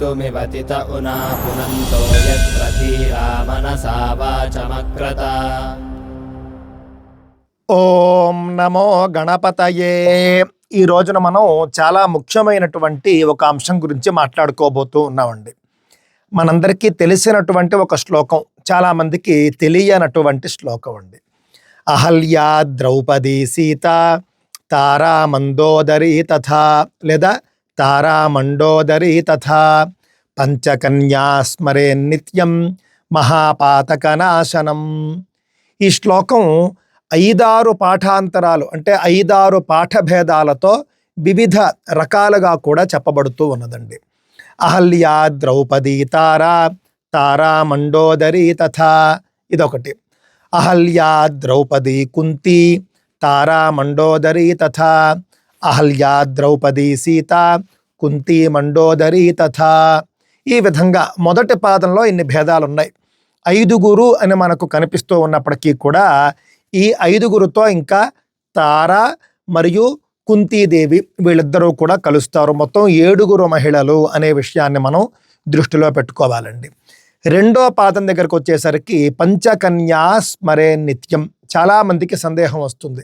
कर्तुमिवतित उना पुनन्तो यत्र धीरा मनसा वाचमक्रत ఓం నమో గణపతయే ఈ రోజున మనం చాలా ముఖ్యమైనటువంటి ఒక అంశం గురించి మాట్లాడుకోబోతూ ఉన్నామండి మనందరికీ తెలిసినటువంటి ఒక శ్లోకం చాలా మందికి తెలియనటువంటి శ్లోకం అండి అహల్య ద్రౌపది సీత తారా మందోదరి తథా లేదా తారామండోదరీ తథా పంచకన్యా స్మరే నిత్యం మహాపాతకనాశనం ఈ శ్లోకం ఐదారు పాఠాంతరాలు అంటే ఐదారు పాఠభేదాలతో వివిధ రకాలుగా కూడా చెప్పబడుతూ ఉన్నదండి. అహల్యా ద్రౌపది తారా తారా మండోదరి తథా ఇదొకటి. అహల్యా ద్రౌపది కుంతి తారా మండోదరి తథా అహల్యా ద్రౌపది సీత కుంతి మండోదరి తథా. ఈ విధంగా మొదటి పాదంలో ఇన్ని భేదాలు ఉన్నాయి ఐదుగురు అని మనకు కనిపిస్తూ ఉన్నప్పటికీ కూడా ఈ ఐదుగురుతో ఇంకా తార మరియు కుంతీదేవి వీళ్ళిద్దరూ కూడా కలుస్తారు. మొత్తం ఏడుగురు మహిళలు అనే విషయాన్ని మనం దృష్టిలో పెట్టుకోవాలండి. రెండో పాదం దగ్గరకు వచ్చేసరికి పంచకన్యా స్మరే నిత్యం. చాలామందికి సందేహం వస్తుంది.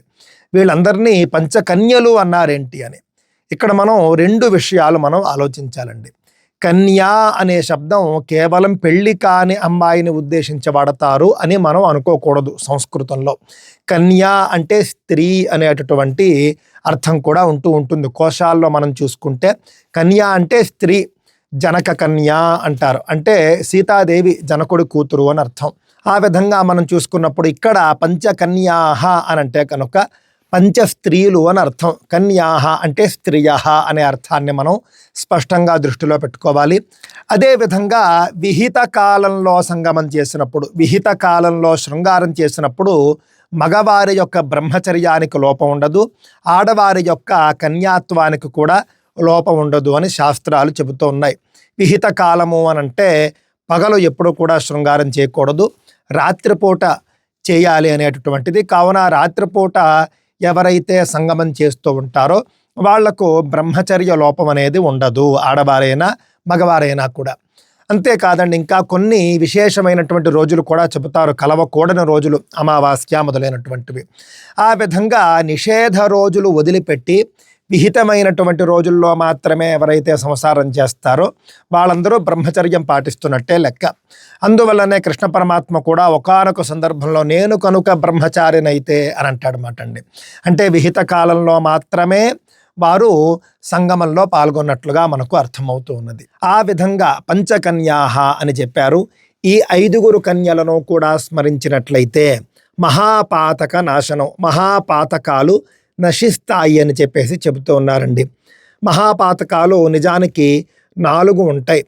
వీళ్ళందరినీ పంచకన్యలు అన్నారేంటి అని. ఇక్కడ మనం రెండు విషయాలు మనం ఆలోచించాలండి. కన్యా అనే శబ్దం కేవలం పెళ్ళి కాని అమ్మాయిని ఉద్దేశించి వాడతారు అని మనం అనుకోకూడదు సంస్కృతంలో. కన్యా అంటే స్త్రీ అనేటటువంటి అర్థం కూడా ఉంటూ ఉంటుంది. కోశాల్లో మనం చూసుకుంటే కన్యా అంటే స్త్రీ జనక కన్యా అంటారు. అంటే సీతాదేవి జనకుడి కూతురు అని అర్థం. ఆ విధంగా మనం చూసుకున్నప్పుడు ఇక్కడ పంచకన్యాహ అని అంటే కనుక పంచ స్త్రీలు అని అర్థం. కన్యాహ అంటే స్త్రియ అనే అర్థాన్ని మనం స్పష్టంగా దృష్టిలో పెట్టుకోవాలి. అదేవిధంగా విహిత కాలంలో సంగమం చేసినప్పుడు విహిత కాలంలో శృంగారం చేసినప్పుడు మగవారి యొక్క బ్రహ్మచర్యానికి లోపం ఉండదు. ఆడవారి యొక్క కన్యాత్వానికి కూడా లోపం ఉండదు అని శాస్త్రాలు చెబుతూ ఉన్నాయి. విహిత కాలము అని అంటే పగలు ఎప్పుడు కూడా శృంగారం చేయకూడదు. రాత్రిపూట చేయాలి అనేటటువంటిది. కావున రాత్రిపూట ఎవరైతే సంగమం చేస్తూ ఉంటారో వాళ్ళకు బ్రహ్మచర్య లోపం అనేది ఉండదు ఆడవారైనా మగవారైనా కూడా. అంతేకాదండి ఇంకా కొన్ని విశేషమైనటువంటి రోజులు కూడా చెబుతారు. కలవకూడని రోజులు అమావాస్య మొదలైనటువంటివి. ఆ విధంగా నిషేధ రోజులు వదిలిపెట్టి విహితమైనటువంటి రోజుల్లో మాత్రమే ఎవరైతే సంసారం చేస్తారో వాళ్ళందరూ బ్రహ్మచర్యం పాటిస్తున్నట్టే లెక్క. అందువల్లనే కృష్ణ పరమాత్మ కూడా ఒకనొక సందర్భంలో నేను కనుక బ్రహ్మచారినైతే అని అంటాడనమాట అండి. అంటే విహిత కాలంలో మాత్రమే వారు సంగమంలో పాల్గొన్నట్లుగా మనకు అర్థమవుతూ ఉన్నది. ఆ విధంగా పంచకన్యాహ అని చెప్పారు. ఈ ఐదుగురు కన్యలను కూడా స్మరించినట్లయితే మహాపాతక నాశనం మహాపాతకాలు నశిస్తాయి అని చెప్పేసి చెబుతూ ఉన్నారండి. మహాపాతకాలు నిజానికి నాలుగు ఉంటాయి.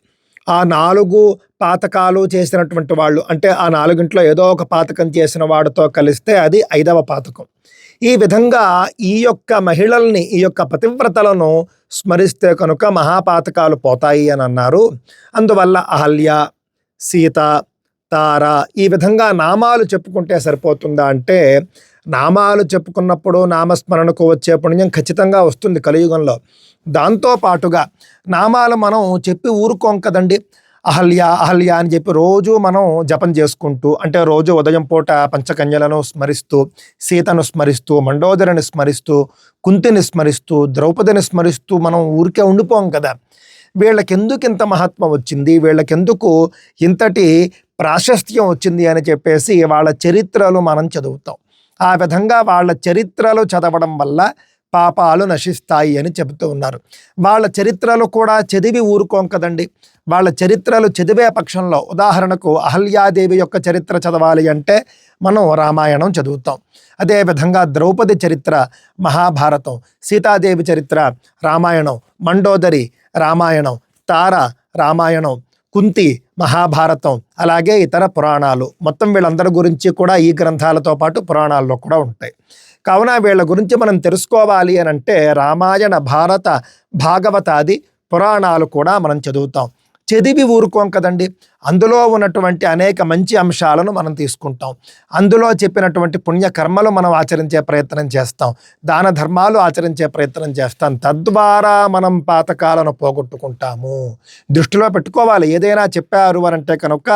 ఆ నాలుగు పాతకాలు చేసినటువంటి వాళ్ళు అంటే ఆ నాలుగింట్లో ఏదో ఒక పాతకం చేసిన వాడితో కలిస్తే అది ఐదవ పాతకం. ఈ విధంగా ఈ యొక్క మహిళల్ని ఈ యొక్క పతివ్రతలను స్మరిస్తే కనుక మహాపాతకాలు పోతాయి అని అన్నారు. అందువల్ల అహల్య సీత తార ఈ విధంగా నామాలు చెప్పుకుంటే సరిపోతుందా అంటే నామాలు చెప్పుకున్నప్పుడు నామస్మరణకు వచ్చే పుణ్యం ఖచ్చితంగా వస్తుంది కలియుగంలో. దాంతో పాటుగా నామాలు మనం చెప్పి ఊరుకోం కదండి. అహల్య అహల్య అని చెప్పి రోజు మనం జపం చేసుకుంటూ అంటే రోజు ఉదయం పూట పంచకన్యలను స్మరిస్తూ సీతను స్మరిస్తూ మండోదరిని స్మరిస్తూ కుంతిని స్మరిస్తూ ద్రౌపదిని స్మరిస్తూ మనం ఊరికే ఉండిపోం కదా. వీళ్ళకెందుకు ఇంత మహాత్మ వచ్చింది? వీళ్ళకెందుకు ఇంతటి ప్రాశస్త్యం వచ్చింది అని చెప్పేసి వాళ్ళ చరిత్రలు మనం చదువుతాం. ఆ విధంగా వాళ్ళ చరిత్రలు చదవడం వల్ల పాపాలు నశిస్తాయి అని చెబుతూ ఉన్నారు. వాళ్ళ చరిత్రలు కూడా చదివి ఊరుకోం కదండి. వాళ్ళ చరిత్రలు చదివే పక్షంలో ఉదాహరణకు అహల్యాదేవి యొక్క చరిత్ర చదవాలి అంటే మనం రామాయణం చదువుతాం. అదేవిధంగా ద్రౌపది చరిత్ర మహాభారతం సీతాదేవి చరిత్ర రామాయణం మండోదరి రామాయణం తార రామాయణం కుంతి మహాభారతం అలాగే ఇతర పురాణాలు. మొత్తం వీళ్ళందరి గురించి కూడా ఈ గ్రంథాలతో పాటు పురాణాల్లో కూడా ఉంటాయి. కావున వీళ్ళ గురించి మనం తెలుసుకోవాలి అని అంటే రామాయణ భారత భాగవతాది పురాణాలు కూడా మనం చదువుతాం. చదివి ఊరుకోం కదండి. అందులో ఉన్నటువంటి అనేక మంచి అంశాలను మనం తీసుకుంటాం. అందులో చెప్పినటువంటి పుణ్యకర్మలు మనం ఆచరించే ప్రయత్నం చేస్తాం. దాన ధర్మాలు ఆచరించే ప్రయత్నం చేస్తాం. తద్వారా మనం పాతకాలను పోగొట్టుకుంటాము. దృష్టిలో పెట్టుకోవాలి. ఏదైనా చెప్పారు అని అంటే కనుక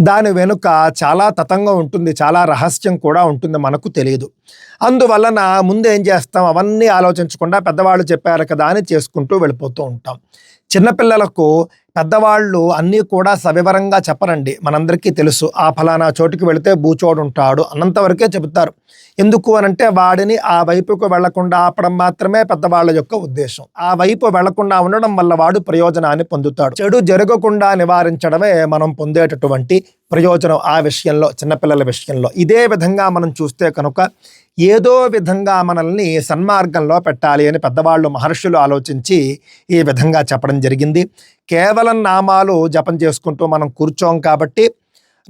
దాని వెనుక చాలా తతంగం ఉంటుంది. చాలా రహస్యం కూడా ఉంటుంది మనకు తెలియదు. అందువలన ముందు ఏం చేస్తాం? అవన్నీ ఆలోచించకుండా పెద్దవాళ్ళు చెప్పారు కదా అని చేసుకుంటూ వెళ్ళిపోతూ ఉంటాం. చిన్నపిల్లలకు పెద్దవాళ్ళు అన్నీ కూడా సవివరంగా చెప్పరండి. మనందరికీ తెలుసు. ఆ ఫలానా చోటుకి వెళితే బూచోడు ఉంటాడు అన్నంతవరకే చెబుతారు. ఎందుకు అనంటే వాడిని ఆ వైపుకు వెళ్ళకుండా ఆపడం మాత్రమే పెద్దవాళ్ళ యొక్క ఉద్దేశం. ఆ వైపు వెళ్ళకుండా ఉండడం వల్ల వాడు ప్రయోజనాన్ని పొందుతాడు. చెడు జరగకుండా నివారించడమే మనం పొందేటటువంటి ప్రయోజనం ఆ విషయంలో చిన్నపిల్లల విషయంలో. ఇదే విధంగా మనం చూస్తే కనుక ఏదో విధంగా మనల్ని సన్మార్గంలో పెట్టాలి అని పెద్దవాళ్ళు మహర్షులు ఆలోచించి ఈ విధంగా చెప్పడం జరిగింది. కేవలం నామాలు జపం చేసుకుంటూ మనం కూర్చోం కాబట్టి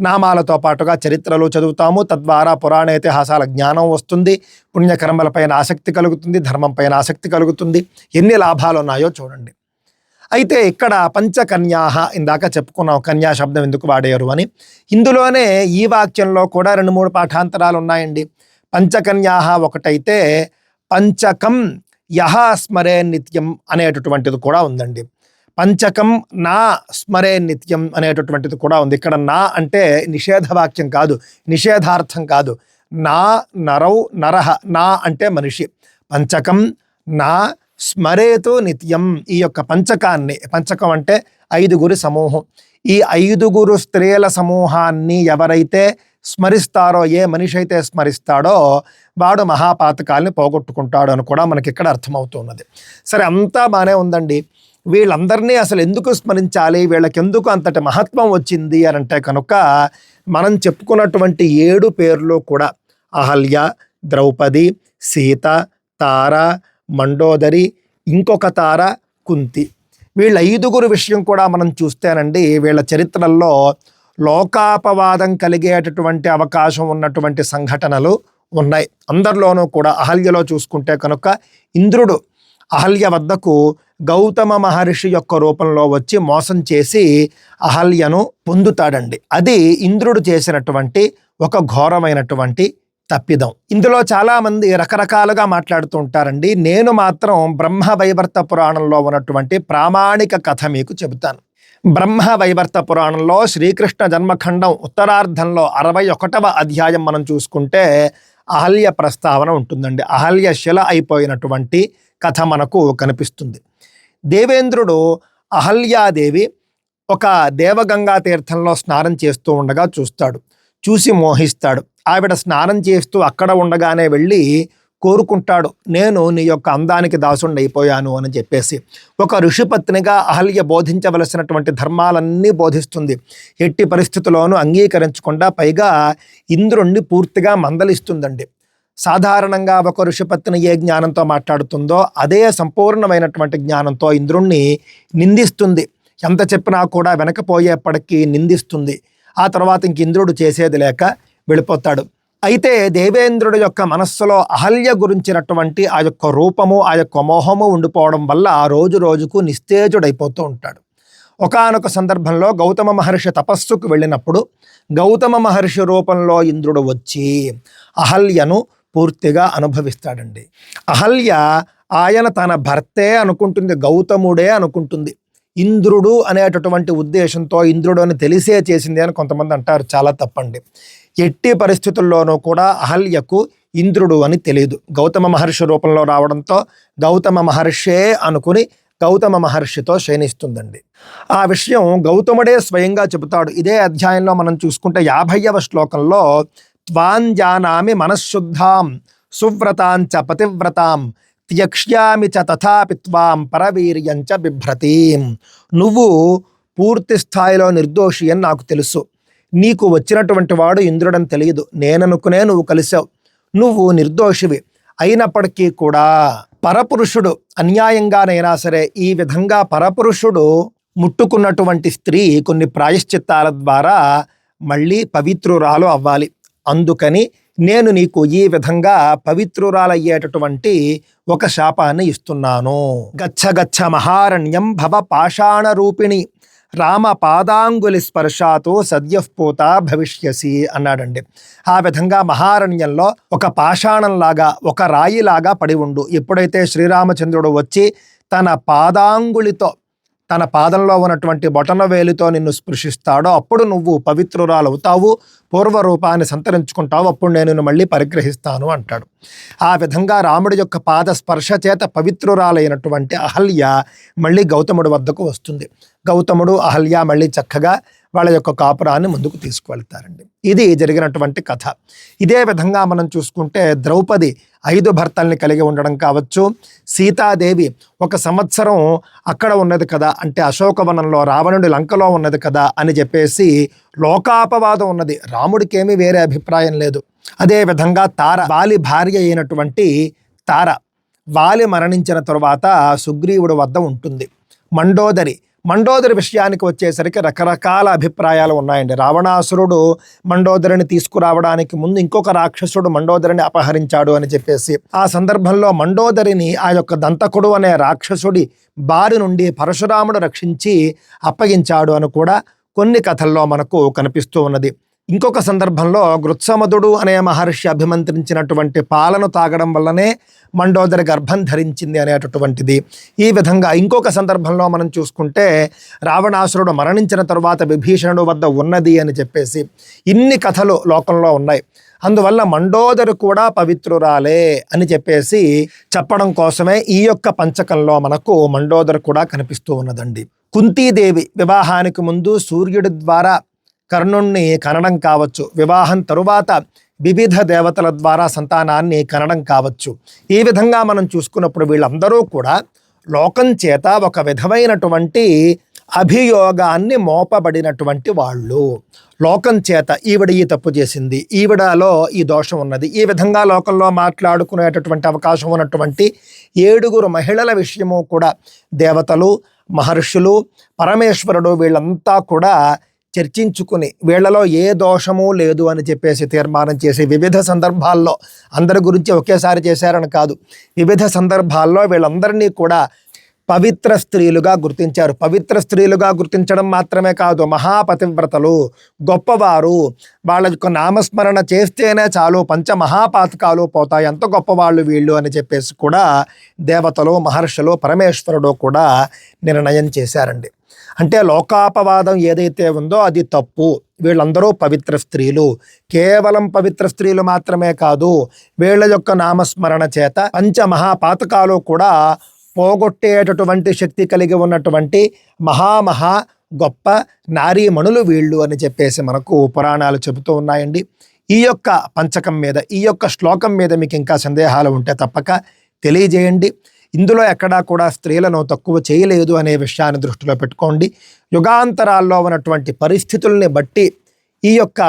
నామాలతో పాటుగా చరిత్రలు చదువుతాము. తద్వారా పురాణ ఇతిహాసాల జ్ఞానం వస్తుంది. పుణ్యకర్మలపైన ఆసక్తి కలుగుతుంది. ధర్మం పైన ఆసక్తి కలుగుతుంది. ఎన్ని లాభాలు ఉన్నాయో చూడండి. అయితే ఇక్కడ పంచకన్యాహ ఇందాక చెప్పుకున్నాం. కన్యా శబ్దం ఎందుకు వాడారు అని. ఇందులోనే ఈ వాక్యంలో కూడా రెండు మూడు పాఠాంతరాలు ఉన్నాయండి. పంచకన్యాహ ఒకటైతే పంచకం యహ స్మరే నిత్యం అనేటటువంటిది కూడా ఉందండి. పంచకం నా స్మరే నిత్యం అనేటటువంటిది కూడా ఉంది. ఇక్కడ నా అంటే నిషేధవాక్యం కాదు నిషేధార్థం కాదు. నా నరౌ నరహ నా అంటే మనిషి. పంచకం నా స్మరేతు నిత్యం ఈ యొక్క పంచకాన్ని పంచకం అంటే ఐదుగురి సమూహం. ఈ ఐదుగురు స్త్రీల సమూహాన్ని ఎవరైతే స్మరిస్తారో ఏ మనిషి అయితే స్మరిస్తాడో వాడు మహాపాతకాల్ని పోగొట్టుకుంటాడు అని కూడా మనకి ఇక్కడ అర్థమవుతున్నది. సరే అంతా బాగానే ఉందండి. వీళ్ళందరినీ అసలు ఎందుకు స్మరించాలి? వీళ్ళకి ఎందుకు అంతటి మహత్వం వచ్చింది అని అంటే కనుక మనం చెప్పుకున్నటువంటి ఏడు పేర్లు కూడా అహల్య ద్రౌపది సీత తార మండోదరి ఇంకొక తార కుంతి. వీళ్ళ ఐదుగురు విషయం కూడా మనం చూస్తేనండి వీళ్ళ చరిత్రల్లో లోకాపవాదం కలిగేటటువంటి అవకాశం ఉన్నటువంటి సంఘటనలు ఉన్నాయి. అందరిలోనూ కూడా అహల్యలో చూసుకుంటే కనుక ఇంద్రుడు అహల్య వద్దకు గౌతమ మహర్షి యొక్క రూపంలో వచ్చి మోసం చేసి అహల్యను పొందుతాడండి. అది ఇంద్రుడు చేసినటువంటి ఒక ఘోరమైనటువంటి తప్పిదం. ఇందులో చాలామంది రకరకాలుగా మాట్లాడుతూ ఉంటారండి. నేను మాత్రం బ్రహ్మ వైవర్త పురాణంలో ఉన్నటువంటి ప్రామాణిక కథ మీకు చెబుతాను. బ్రహ్మ వైవర్త పురాణంలో శ్రీకృష్ణ జన్మఖండం ఉత్తరార్ధంలో అరవై ఒకటవ అధ్యాయం మనం చూసుకుంటే అహల్య ప్రస్తావన ఉంటుందండి. అహల్య శిల అయిపోయినటువంటి కథ మనకు కనిపిస్తుంది. దేవేంద్రుడు అహల్యాదేవి ఒక దేవగంగా తీర్థంలో స్నానం చేస్తూ ఉండగా చూస్తాడు. చూసి మోహిస్తాడు. ఆవిడ స్నానం చేస్తూ అక్కడ ఉండగానే వెళ్ళి కోరుకుంటాడు. నేను నీ యొక్క అందానికి దాసుండి అయిపోయాను అని చెప్పేసి. ఒక ఋషిపత్నిగా అహల్య బోధించవలసినటువంటి ధర్మాలన్నీ బోధిస్తుంది. ఎట్టి పరిస్థితుల్లోనూ అంగీకరించకుండా పైగా ఇంద్రుణ్ణి పూర్తిగా మందలిస్తుందండి. సాధారణంగా ఒక ఋషిపత్ని ఏ జ్ఞానంతో మాట్లాడుతుందో అదే సంపూర్ణమైనటువంటి జ్ఞానంతో ఇంద్రుణ్ణి నిందిస్తుంది. ఎంత చెప్పినా కూడా వెనకపోయేప్పటికీ నిందిస్తుంది. ఆ తర్వాత ఇంక ఇంద్రుడు చేసేది లేక వెళ్ళిపోతాడు. అయితే దేవేంద్రుడి యొక్క మనస్సులో అహల్య గురించినటువంటి ఆ యొక్క రూపము ఆ యొక్క మోహము ఉండిపోవడం వల్ల ఆ రోజు రోజుకు నిస్తేజుడైపోతూ ఉంటాడు. ఒకానొక సందర్భంలో గౌతమ మహర్షి తపస్సుకు వెళ్ళినప్పుడు గౌతమ మహర్షి రూపంలో ఇంద్రుడు వచ్చి అహల్యను పూర్తిగా అనుభవిస్తాడండి. అహల్య ఆయన తన భర్తే అనుకుంటుంది గౌతముడే అనుకుంటుంది. ఇంద్రుడు అనేటటువంటి ఉద్దేశంతో ఇంద్రుడు అని తెలిసే చేసింది అని కొంతమంది అంటారు. చాలా తప్పండి. ఎట్టి పరిస్థితుల్లోనూ కూడా అహల్యకు ఇంద్రుడు అని తెలియదు. గౌతమ మహర్షి రూపంలో రావడంతో గౌతమ మహర్షే అనుకుని గౌతమ మహర్షితో శయనిస్తుందండి. ఆ విషయం గౌతముడే స్వయంగా చెబుతాడు. ఇదే అధ్యాయంలో మనం చూసుకుంటే యాభైవ శ్లోకంలో త్వాంజానామి సువ్రతాం చపతి పతివ్రతాం త్యక్ష్యామి చ తథాపి త్వాం పరవీర్యంచ బిభ్రతీం. నువ్వు పూర్తి స్థాయిలో నిర్దోషి అని నాకు తెలుసు. నీకు వచ్చినటువంటి వాడు ఇంద్రుడని తెలియదు. నేననుకునే నువ్వు కలిసావు. నువ్వు నిర్దోషివి. అయినప్పటికీ కూడా పరపురుషుడు అన్యాయంగానైనా సరే ఈ విధంగా పరపురుషుడు ముట్టుకున్నటువంటి స్త్రీ కొన్ని ప్రాయశ్చిత్తాల ద్వారా మళ్ళీ పవిత్రురాలు అవ్వాలి. అందుకని నేను నీకు ఈ విధంగా పవిత్రురాలయ్యేటటువంటి ఒక శాపాన్ని ఇస్తున్నాను. గచ్చ గచ్చ మహారణ్యం భవ పాషాణ రూపిణి. రామ పాదాంగులి స్పర్శాతో సద్యఃపూత భవిష్యసి అన్నాడండి. ఆ విధంగా మహారణ్యంలో ఒక పాషాణంలాగా ఒక రాయిలాగా పడి ఉండు. ఎప్పుడైతే శ్రీరామచంద్రుడు వచ్చి తన పాదాంగులితో తన పాదంలో ఉన్నటువంటి బొటన వేలితో నిన్ను స్పృశిస్తాడో అప్పుడు నువ్వు పవిత్రురాలు అవుతావు పూర్వరూపాన్ని సంతరించుకుంటావు అప్పుడు నేను మళ్ళీ పరిగ్రహిస్తాను అంటాడు. ఆ విధంగా రాముడి యొక్క పాద స్పర్శ చేత పవిత్రురాలైనటువంటి అహల్య మళ్ళీ గౌతముడి వద్దకు వస్తుంది. గౌతముడు అహల్య మళ్ళీ చక్కగా వాళ్ళ యొక్క కాపురాన్ని ముందుకు తీసుకువెళ్తారండి. ఇది జరిగినటువంటి కథ. ఇదే విధంగా మనం చూసుకుంటే ద్రౌపది ఐదు భర్తల్ని కలిగి ఉండడం కావచ్చు. సీతాదేవి ఒక సంవత్సరం అక్కడ ఉన్నది కదా అంటే అశోకవనంలో రావణుడి లంకలో ఉన్నది కదా అని చెప్పేసి లోకాపవాదం ఉన్నది. రాముడికేమీ వేరే అభిప్రాయం లేదు. అదే విధంగా తార వాలి భార్య అయినటువంటి తార వాలి మరణించిన తరువాత సుగ్రీవుడి వద్ద ఉంటుంది. మండోదరి మండోదరి విషయానికి వచ్చేసరికి రకరకాల అభిప్రాయాలు ఉన్నాయండి. రావణాసురుడు మండోదరిని తీసుకురావడానికి ముందు ఇంకొక రాక్షసుడు మండోదరిని అపహరించాడు అని చెప్పేసి ఆ సందర్భంలో మండోదరిని ఆ యొక్క దంతకుడు అనే రాక్షసుడి బారి నుండి పరశురాముడు రక్షించి అప్పగించాడు అని కూడా కొన్ని కథల్లో మనకు కనిపిస్తూ ఉన్నది. ఇంకొక సందర్భంలో గృత్సమధుడు అనే మహర్షి అభిమంత్రించినటువంటి పాలను తాగడం వల్లనే మండోదరి గర్భం ధరించింది అనేటటువంటిది. ఈ విధంగా ఇంకొక సందర్భంలో మనం చూసుకుంటే రావణాసురుడు మరణించిన తరువాత విభీషణుడు వద్ద ఉన్నది అని చెప్పేసి ఇన్ని కథలు లోకంలో ఉన్నాయి. అందువల్ల మండోదరు కూడా పవిత్రురాలే అని చెప్పేసి చెప్పడం కోసమే ఈ యొక్క పంచకంలో మనకు మండోదరు కూడా కనిపిస్తూ ఉన్నదండి. కుంతీదేవి వివాహానికి ముందు సూర్యుడి ద్వారా కర్ణుణ్ణి కనడం కావచ్చు. వివాహం తరువాత వివిధ దేవతల ద్వారా సంతానాన్ని కనడం కావచ్చు. ఈ విధంగా మనం చూసుకున్నప్పుడు వీళ్ళందరూ కూడా లోకం చేత ఒక విధమైనటువంటి అభియోగాన్ని మోపబడినటువంటి వాళ్ళు. లోకం చేత ఈవిడ ఈ తప్పు చేసింది ఈవిడలో ఈ దోషం ఉన్నది. ఈ విధంగా లోకంలో మాట్లాడుకునేటటువంటి అవకాశం ఉన్నటువంటి ఏడుగురు మహిళల విషయము కూడా దేవతలు మహర్షులు పరమేశ్వరుడు వీళ్ళంతా కూడా చర్చించుకుని వీళ్ళలో ఏ దోషము లేదు అని చెప్పేసి తీర్మానం చేసి వివిధ సందర్భాల్లో అందరి గురించి ఒకేసారి చేశారని కాదు. వివిధ సందర్భాల్లో వీళ్ళందరినీ కూడా పవిత్ర స్త్రీలుగా గుర్తించారు. పవిత్ర స్త్రీలుగా గుర్తించడం మాత్రమే కాదు మహాపతివ్రతలు గొప్పవారు వాళ్ళ యొక్క నామస్మరణ చేస్తేనే చాలు పంచ మహాపాతకాలు పోతాయి. ఎంత గొప్పవాళ్ళు వీళ్ళు అని చెప్పేసి కూడా దేవతలు మహర్షులు పరమేశ్వరుడు కూడా నిర్ణయం చేశారండి. అంటే లోకాపవాదం ఏదైతే ఉందో అది తప్పు. వీళ్ళందరూ పవిత్ర స్త్రీలు. కేవలం పవిత్ర స్త్రీలు మాత్రమే కాదు వీళ్ళ యొక్క నామస్మరణ చేత పంచ మహాపాతకాలు కూడా పోగొట్టేటటువంటి శక్తి కలిగి ఉన్నటువంటి మహామహా గొప్ప నారీమణులు వీళ్ళు అని చెప్పేసి మనకు పురాణాలు చెబుతూ ఉన్నాయండి. ఈ యొక్క పంచకం మీద ఈ యొక్క శ్లోకం మీద మీకు ఇంకా సందేహాలు ఉంటే తప్పక తెలియజేయండి. ఇందులో ఎక్కడా కూడా స్త్రీలను తక్కువ చేయలేదు అనే విషయాన్ని దృష్టిలో పెట్టుకోండి. యుగాంతరాల్లో ఉన్నటువంటి పరిస్థితుల్ని బట్టి ఈ యొక్క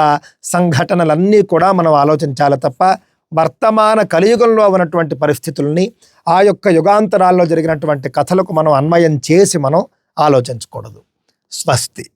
సంఘటనలన్నీ కూడా మనం ఆలోచించాలి తప్ప వర్తమాన కలియుగంలో ఉన్నటువంటి పరిస్థితుల్ని ఆ యొక్క యుగాంతరాల్లో జరిగినటువంటి కథలకు మనం అన్వయం చేసి మనం ఆలోచించకూడదు. స్వస్తి.